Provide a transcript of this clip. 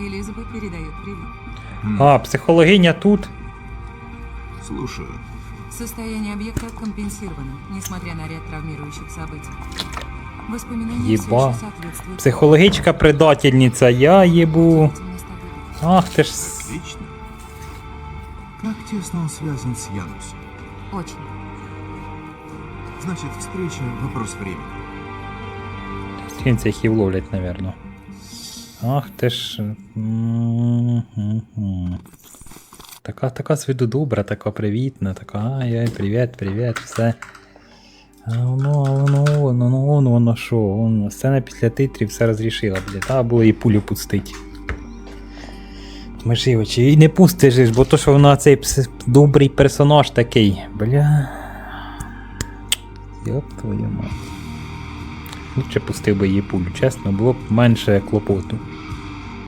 Элизабет передает привет. А, психологиня тут. Слушаю. Состояние объекта компенсировано, несмотря на ряд травмирующих событий. Воспоминания все Еба. еще соответствуют. Психологічка предательниця, я їбу. Положительно стабильно. Ах ти ж. с- Отлично. Как тесно он связан с Янусом? Очень. Значит, встреча — вопрос времени. Кінці їх і вловлять, напевно. Ах ти ж. Така, така з виду добра, така привітна, така ай-яй, привіт, привіт, все. А воно, а воно, воно, воно, воно, воно що, воно, сцена після титрів все розрішила, блядь, а було і пулю пустить. Межи очі, і не пустиш, бо то, що вона цей пс- добрий персонаж такий, бля. Йоп твою мать. Лучше пустив би її пулю, чесно, було б менше клопоту.